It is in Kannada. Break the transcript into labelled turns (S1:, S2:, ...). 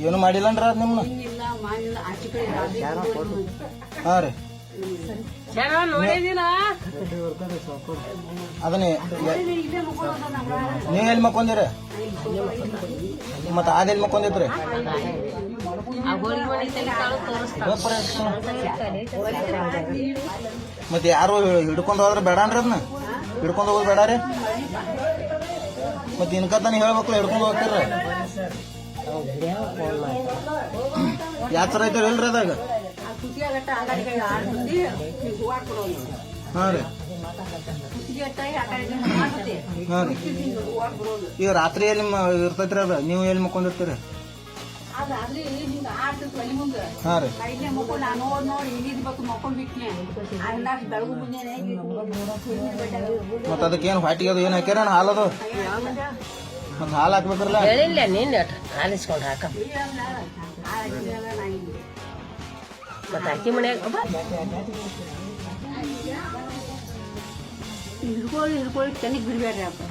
S1: ಏನು ಮಾಡಿಲ್ಲನ್ರ ಅದ್ ನಿಮ್ನ?
S2: ಇಲ್ಲ ಮಾಡಿಲ್ಲ ಆಚೆ ಕಡೆ ಅದೇ
S1: ಹಾ ರೀ. ಅದನ್ನೇ ನೀ ಎಲ್ಲಿ ಮಕ್ಕೊಂದಿರಿ? ಮತ್ತ ಅದ ಎಲ್ಲಿ ಮಕ್ಕೊಂದಿತ್ರಿ ಮತ್ತೆ ಯಾರು ಹಿಡ್ಕೊಂಡು ಹೋದ್ರೆ ಬೇಡ ಅನ್ರಿ ಅದನ್ನ ಹಿಡ್ಕೊಂಡು ಹೋಗೋದು ಬೇಡ ರೀ? ಮತ್ತೆ ಇನ್ಕತ್ತಾನ ಹೇಳ್ಬೇಕಲ್ಲ ಹಿಡ್ಕೊಂಡು ಹೋಗ್ತೀರ ಯಾವ ಥರ ಅದಾಗ ಹಾಂ ರೀ. ಹಾಂ ಈಗ ರಾತ್ರಿ ಎಲ್ಲಿ ಇರ್ತೈತ್ರಿ ಅದ? ನೀವು ಎಲ್ಲಿ ಮಕ್ಕೊಂಡಿರ್ತೀರಿ? ಹಾಂ ರೀ. ಮತ್ತೆ ಅದಕ್ಕೆ ಏನು ಹೊಟ್ಟಿಗೆ ಅದು ಏನು ಹಾಕ್ಯಾರ ಹಾಲದು? ಮತ್ತೆ ಹಾಲು ಹಾಕ್ಬೇಕ್ರಲ್ಲ
S3: ಹೇಳಿಲ್ಲ ನೀನ್ ಆಲಿಸ್ಕೊಂಡು ಹಾಕ. ಮತ್ತೆ ಅಕ್ಕಿ ಮನೆಯಾಗ
S2: ಹಿಡ್ಕೊಳ್ಳಿ ಹಿಡ್ಕೊಳ್ಳಿ ಚೆನ್ನಾಗಿ ಬಿಡ್ಬೇಡ್ರಿ ಅಪ್ಪ.